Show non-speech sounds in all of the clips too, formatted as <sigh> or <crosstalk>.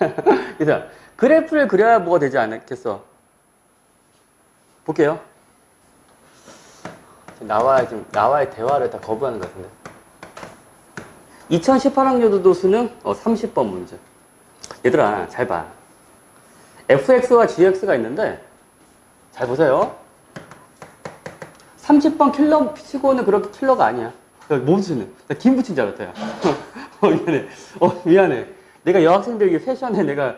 <laughs> 그래서 그래프를 그려야 뭐가 되지 않겠어? 볼게요. 나와야 좀 나와의 대화를 다 거부하는 것 같은데. 2018학년도 수능 어, 30번 문제. 얘들아 잘 봐. fx와 gx가 있는데 잘 보세요. 30번 킬러 치고는 그렇게 킬러가 아니야. 멈추는. 나김 붙인 줄 알았다. 야. <laughs> 어, 미안해. 어, 미안해. 내가 여학생들 이 패션에 내가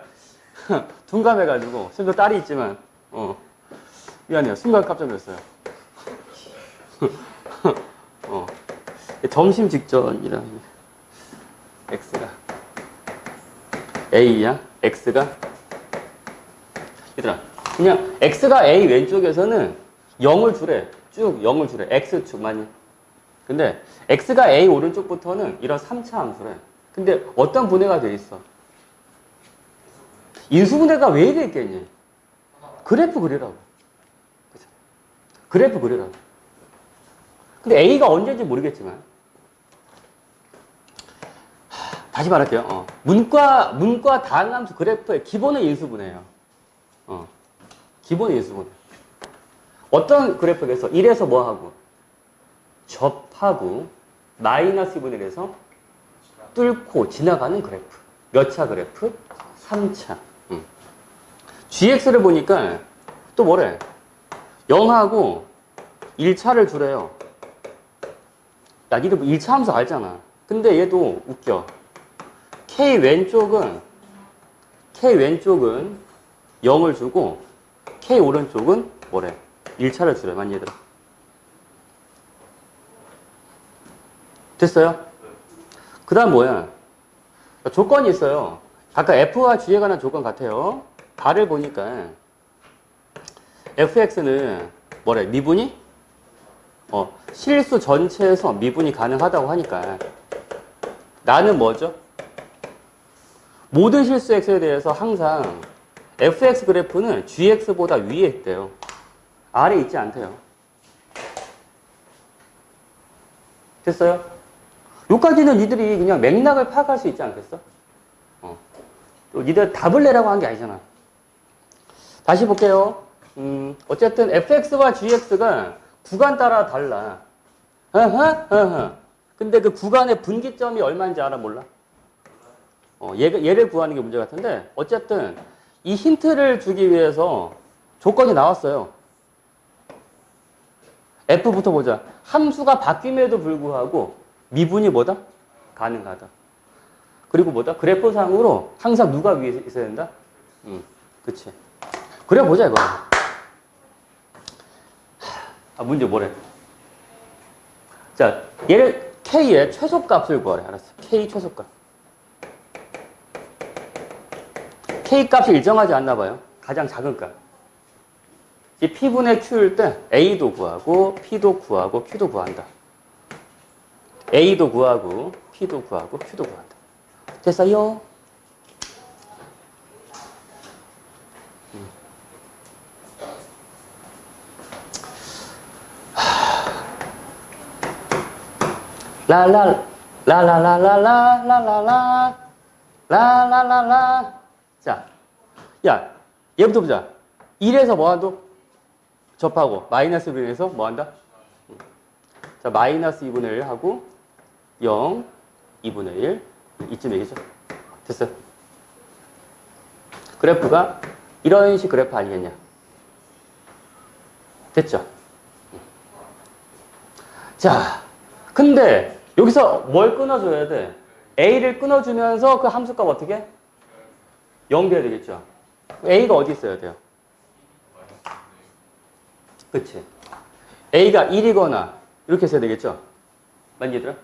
<laughs> 둔감해가지고, 심지어 딸이 있지만, 어. 미안해요. 순간 깜짝 놀랐어요. <laughs> 어. 점심 직전이라. X가. A야? X가? 얘들아, 그냥 X가 A 왼쪽에서는 0을 주래. 쭉 0을 주래. X축만이. 근데 X가 A 오른쪽부터는 이런 3차 함수래. 근데 어떤 분해가 돼 있어? 인수분해가 왜 돼 있겠니? 그래프 그리라고. 그죠? 그래프 그리라고. 근데 A가 언제인지 모르겠지만. 하, 다시 말할게요. 어. 문과, 문과 다항함수 그래프의 기본은 인수분해예요. 어. 기본은 인수분해. 어떤 그래프에서 1에서 뭐 하고? 접하고 마이너스 2분의 1에서 뚫고 지나가는 그래프. 몇 차 그래프? 3차. 음. GX를 보니까 또 뭐래? 0하고 1차를 주래요. 야, 니들 1차 함수 알잖아. 근데 얘도 웃겨. K 왼쪽은, K 왼쪽은 0을 주고, K 오른쪽은 뭐래? 1차를 주래, 만 얘들아. 됐어요? 그 다음 뭐야? 조건이 있어요. 아까 F와 G에 관한 조건 같아요. 발을 보니까 fx는 뭐래? 미분이? 어, 실수 전체에서 미분이 가능하다고 하니까 나는 뭐죠? 모든 실수 x에 대해서 항상 fx 그래프는 gx보다 위에 있대요. 아래 있지 않대요. 됐어요? 여기까지는 니들이 그냥 맥락을 파악할 수 있지 않겠어? 어. 또 니들 답을 내라고 한 게 아니잖아. 다시 볼게요. 음, 어쨌든 fx와 gx가 구간 따라 달라. 근데 그 구간의 분기점이 얼마인지 알아 몰라? 어, 얘, 얘를 구하는 게 문제 같은데 어쨌든 이 힌트를 주기 위해서 조건이 나왔어요. F부터 보자. 함수가 바뀜에도 불구하고 미분이 뭐다? 가능하다. 그리고 뭐다? 그래프상으로 항상 누가 위에 있어야 된다? 응, 그치. 그래 보자 이거. 아 문제 뭐래? 자 얘를 k의 최소값을 구하래. 알았어. k 최소값. k 값이 일정하지 않나 봐요. 가장 작은 값. 이 p분의 q일 때 a도 구하고 p도 구하고 q도 구한다. A도 구하고 p도 구하고 q도 구한다. 됐어요? 라라 라라라라라라라라 라라라라 자, 야 얘부터 보자 1에서 뭐 한도? 접하고 마이너스 1에서 뭐 한다? 자 마이너스 2분의 1 하고 0 2분의 1 이쯤 얘기죠 됐어요 그래프가 이런 식 그래프 아니겠냐 됐죠 자 근데 여기서 뭘 끊어줘야 돼? A를 끊어주면서 그 함수값 어떻게? 0 돼야 되겠죠? A가 어디 있어야 돼요? 그치? A가 1이거나 이렇게 써야 되겠죠? 맞니 얘들아?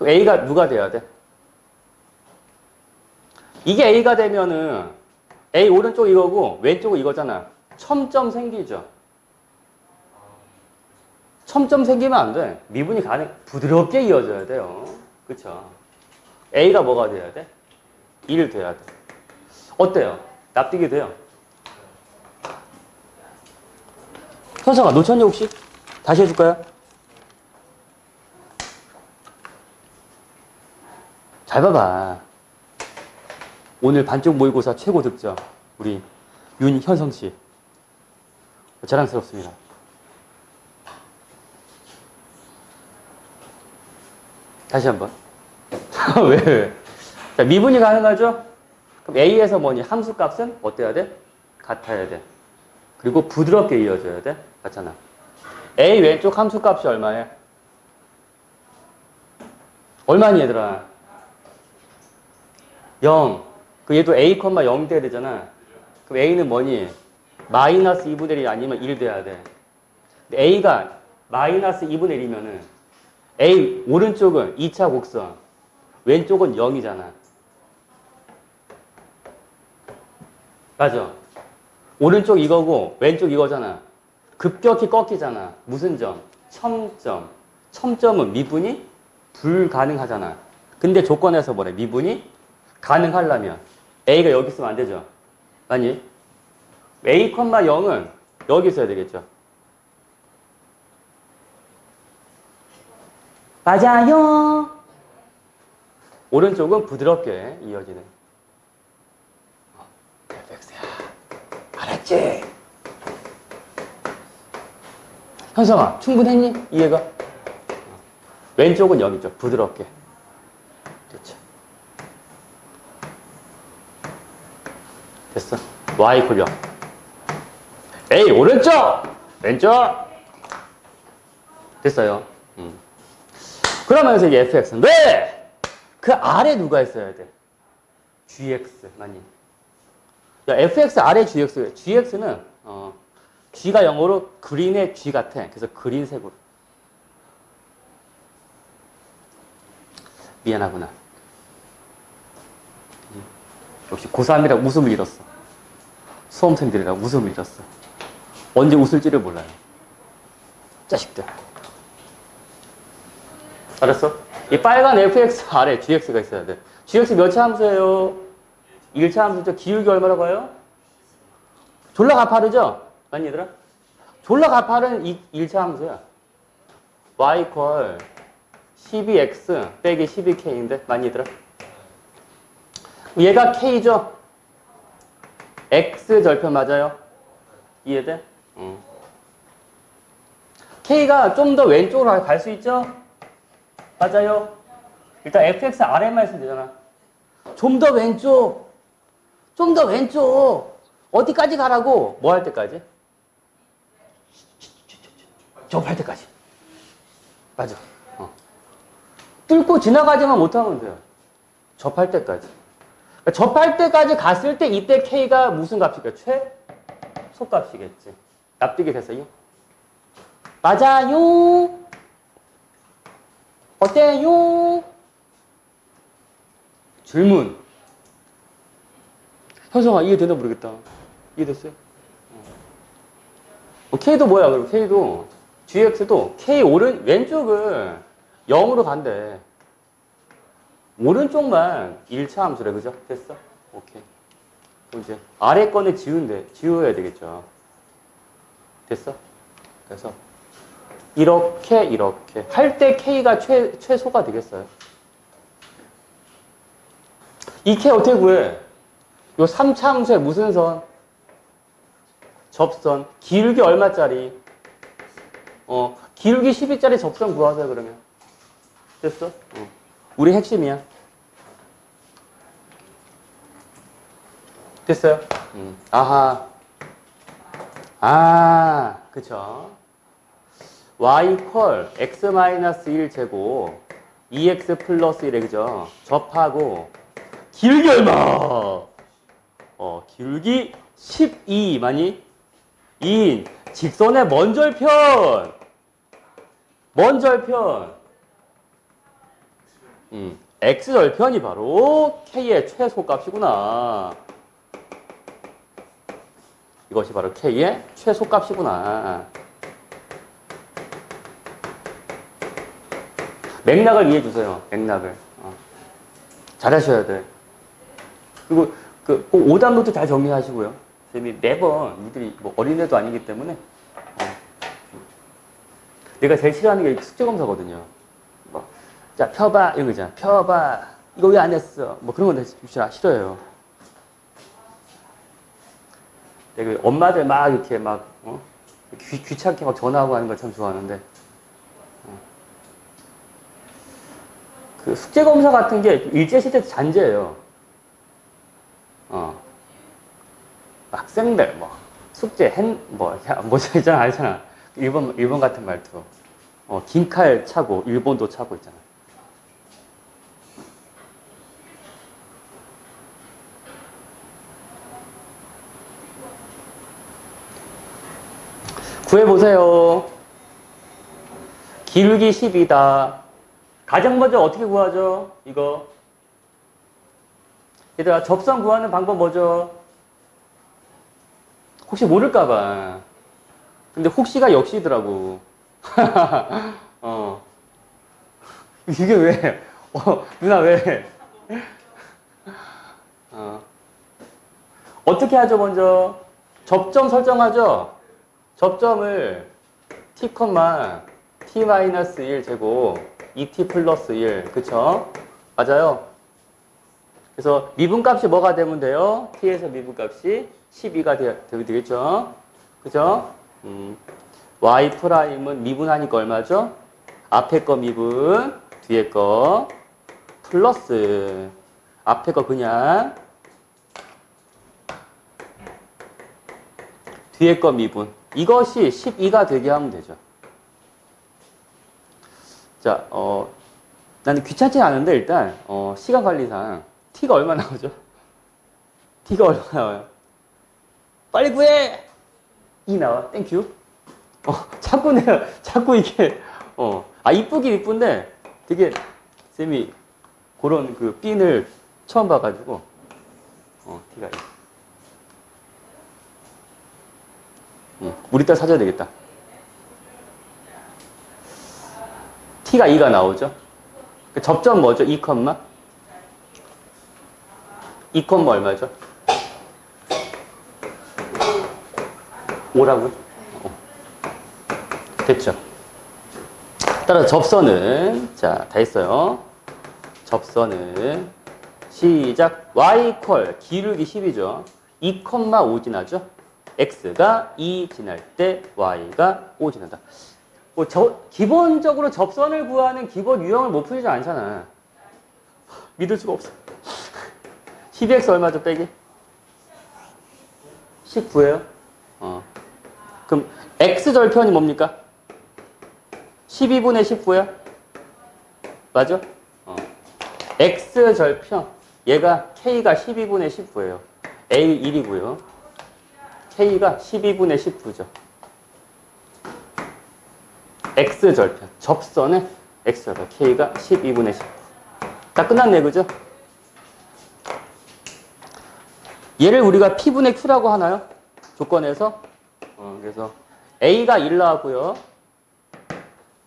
그럼 A가 누가 돼야 돼? 이게 A가 되면은 A 오른쪽 이거고 왼쪽은 이거잖아. 첨점 생기죠? 첨점 생기면 안 돼. 미분이 가능, 부드럽게 이어져야 돼요. 그쵸? A가 뭐가 돼야 돼? 1 돼야 돼. 어때요? 납득이 돼요? 현성아, 놓쳤니 혹시? 다시 해줄까요? 잘 봐봐. 오늘 반쪽 모의고사 최고 득점 우리 윤현성 씨 자랑스럽습니다. 다시 한번. <laughs> 왜, 왜? 자, 미분이 가능하죠? 그럼 A에서 뭐니? 함수 값은 어때야 돼? 같아야 돼. 그리고 부드럽게 이어져야 돼. 맞잖아. A 왼쪽 함수 값이 얼마야? 얼마니 얘들아? 0. 그 얘도 A, 0 돼야 되잖아. 그럼 A는 뭐니? 마이너스 2분의 1이 아니면 1 돼야 돼. 근데 A가 마이너스 2분의 1이면은 A 오른쪽은 2차 곡선, 왼쪽은 0이잖아. 맞아. 오른쪽 이거고 왼쪽 이거잖아. 급격히 꺾이잖아. 무슨 점? 첨점. 첨점은 미분이 불가능하잖아. 근데 조건에서 뭐래? 미분이 가능하려면 A가 여기 있으면 안 되죠. 아니? A, 0은 여기 있어야 되겠죠. 맞아요. 오른쪽은 부드럽게 이어지는. FX야. 알았지? 현성아, 충분했니? 이해가? 왼쪽은 여기죠. 부드럽게. 됐죠. 됐어. Y 굴려. A 오른쪽! 왼쪽! 됐어요. 음. 그러면서 이제 fx는 왜? 그 아래 누가 있어야 돼? gx 많이. 야 fx 아래 gx. gx는 어, g가 영어로 그린의 g 같아. 그래서 그린색으로. 미안하구나. 음. 역시 고3이라 웃음을 잃었어. 수험생들이라 웃음을 잃었어. 언제 웃을지를 몰라요. 자식들. 알았어? 이 빨간 fx 아래 gx가 있어야 돼. gx 몇 차 함수예요? 1차 함수죠. 기울기 얼마라고 해요? 졸라 가파르죠? 아니 얘들아? 졸라 가파른 이 1차 함수야. y equal 12x 빼기 12k인데 많이 얘들아? 얘가 k죠? x 절편 맞아요? 이해돼? 응. k가 좀 더 왼쪽으로 갈 수 있죠? 맞아요. 일단 fx 아래만 있으면 되잖아. 좀 더 왼쪽. 좀 더 왼쪽. 어디까지 가라고? 뭐 할 때까지? 접할 때까지. 맞아. 어. 뚫고 지나가지만 못하면 돼요. 접할 때까지. 그러니까 접할 때까지 갔을 때 이때 k가 무슨 값일까? 최소값이겠지. 납득이 됐어요? 맞아요. 어때요? 질문. 현성아, 이해되나 모르겠다. 이해됐어요? 어, K도 뭐야, 그럼 K도, GX도 K 오른, 왼쪽은 0으로 간대. 오른쪽만 1차 함수래, 그죠? 됐어? 오케이. 그럼 이제 아래 거는 지운대, 지워야 되겠죠. 됐어? 그래서 이렇게 이렇게 할 때 K가 최, 최소가 되겠어요. 이 K 어떻게 구해? 요 3차 함수에 무슨 선? 접선. 기울기 얼마짜리? 어, 기울기 12짜리 접선 구하세요, 그러면. 됐어? 어. 우리 핵심이야. 됐어요? 음. 아하. 아, 그쵸. y 콜 x 마이너스 1 제곱 2x 플러스 1에 그죠? 접하고 길기 얼마? 어, 길기 12만이 2인 직선의 먼절편 먼절편 음, x절편이 바로 k의 최소값이구나. 이것이 바로 k의 최소값이구나. 맥락을 이해해 주세요. 맥락을. 어. 잘 하셔야 돼. 그리고 그, 꼭 오답노트 잘 정리하시고요. 쌤이 매번 니들이 뭐 어린애도 아니기 때문에 어. 내가 제일 싫어하는 게 숙제 검사거든요. 뭐, 자 펴봐 이런 거 있잖아. 펴봐 이거 왜 안 했어? 뭐 그런 거 내가 싫어요. 되게 엄마들 막 이렇게 막, 어? 귀, 귀찮게 막 전화하고 하는 걸 참 좋아하는데. 어. 그 숙제 검사 같은 게 일제 시대 잔재예요. 어. 학생들, 뭐, 숙제, hen, 뭐, 야, 뭐, <laughs> 있잖아, 알잖아. 일본, 일본 같은 말투. 어, 긴 칼 차고, 일본도 차고 있잖아. 구해보세요. 기울기 10이다. 가장 먼저 어떻게 구하죠? 이거. 얘들아, 접선 구하는 방법 뭐죠? 혹시 모를까봐. 근데 혹시가 역시더라고. <laughs> 어. 이게 왜? 어, 누나 왜? 어. 어떻게 하죠, 먼저? 접점 설정하죠? 접점을 t, t-1 제곱 2t 플러스 1 그쵸? 맞아요? 그래서 미분값이 뭐가 되면 돼요? t에서 미분값이 12가 되, 되겠죠? 그죠? 음, y 프라임은 미분하니까 얼마죠? 앞에 거 미분, 뒤에 거 플러스 앞에 거 그냥 뒤에 거 미분. 이것이 12가 되게 하면 되죠. 자, 어, 나는 귀찮지 않은데 일단 어, 시간 관리상 t가 얼마 나오죠? <laughs> t가 얼마 나와요? 빨리 구해! 2 나와. 땡큐. 어, 자꾸 내가 <laughs> 자꾸 이게 어, 아 이쁘긴 이쁜데 되게 쌤이 그런 그 핀을 처음 봐가지고 어, t가 있어. 응, 우리 딸 사줘야 되겠다. t가 2가 나오죠. 그 접점 뭐죠? 2 컴마? 2 컴마 얼마죠? 5라고요? 어. 됐죠. 따라서 접선은 자, 다 했어요. 접선은 시작 y 콜 기울기 10이죠. 2, 5 지나죠. X가 2 지날 때 y가 5 지난다. 뭐 저, 기본적으로 접선을 구하는 기본 유형을 못 풀지 않잖아. 믿을 수가 없어. 12x 얼마죠, 빼기? 19예요. 어. 그럼 x 절편이 뭡니까? 12분의 19야? 맞아? 어. x 절편. 얘가 k가 12분의 19예요. a 1이고요. K가 12분의 19죠. x 절편. 접선의 x 절편. k가 12분의 19. 다 끝났네, 그죠? 얘를 우리가 p분의 q라고 하나요? 조건에서? 어, 그래서 a가 1 나왔고요.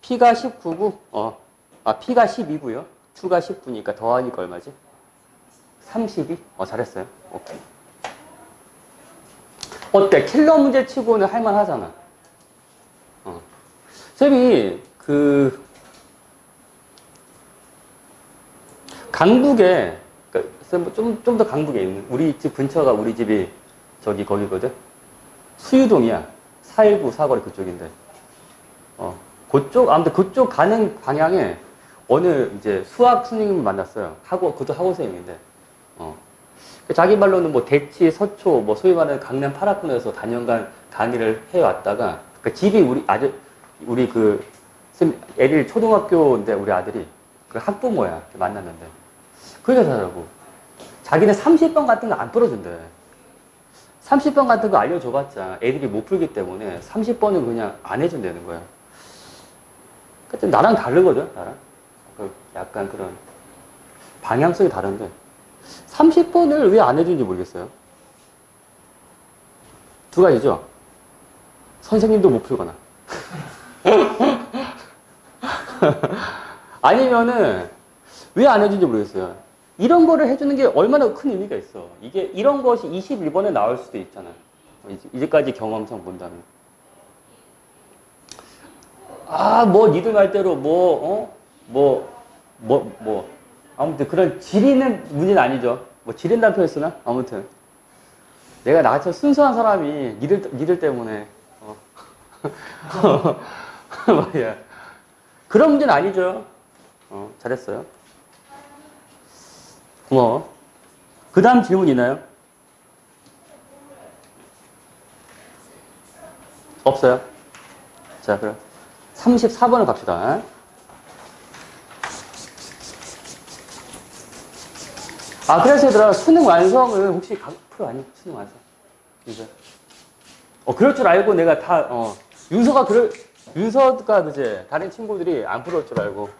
p가 19고, 어, 아, p가 12고요. q가 19니까 더하니까 얼마지? 32? 어, 잘했어요. 오케이. 어때? 킬러 문제 치고는 할만하잖아. 어. 쌤이 그 강북에 그러니까 좀좀 더 강북에 있는 우리 집 근처가 우리 집이 저기 거기거든. 수유동이야. 419 사거리 그쪽인데. 어. 그쪽 아무튼 그쪽 가는 방향에 어느 이제 수학 선생님을 만났어요. 하고 그것도 학원 선생님인데. 어. 자기 말로는 뭐 대치, 서초, 뭐 소위 말하는 강남 파라군에서 단연간 강의를 해왔다가 그 집이 우리 아주 우리 그 쌤, 애들 초등학교인데 우리 아들이 그 학부모야 만났는데. 그게 다더라고. 자기는 30번 같은 거 안 풀어준대. 30번 같은 거 알려줘봤자 애들이 못 풀기 때문에 30번은 그냥 안 해준다는 거야. 그때 나랑 다르거든 나랑. 그 약간 그런 방향성이 다른데 30번을 왜 안 해주는지 모르겠어요. 두 가지죠. 선생님도 못 풀거나. <laughs> 아니면은 왜 안 해주는지 모르겠어요. 이런 거를 해주는 게 얼마나 큰 의미가 있어. 이게 이런 것이 21번에 나올 수도 있잖아. 이제까지 경험상 본다면. 아, 뭐, 니들 말대로 뭐, 어? 뭐, 뭐, 뭐. 아무튼 그런 지리는 문제는 아니죠. 뭐 지린다는 표현 쓰나? 아무튼. 내가 나같이 순수한 사람이 니들, 니들 때문에, 어. 말이야. <laughs> 그런 문제는 아니죠. 어, 잘했어요. 고마워. 그 다음 질문 있나요? 없어요? 자, 그럼 34번을 갑시다. 아, 그래서 얘들아, 수능 완성을 혹시 각 프로 아니? 수능 완성. 이제. 어, 그럴 줄 알고 내가 다, 어, 윤서가 그럴, 윤서가 그제 다른 친구들이 안 풀을 줄 알고.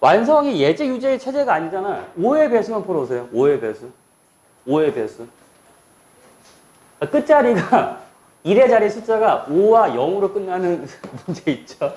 완성이 예제, 유제, 체제가 아니잖아. 5의 배수만 풀어오세요. 5의 배수. 5의 배수. 끝자리가 <laughs> 1의 자리 숫자가 5와 0으로 끝나는 <laughs> 문제 있죠.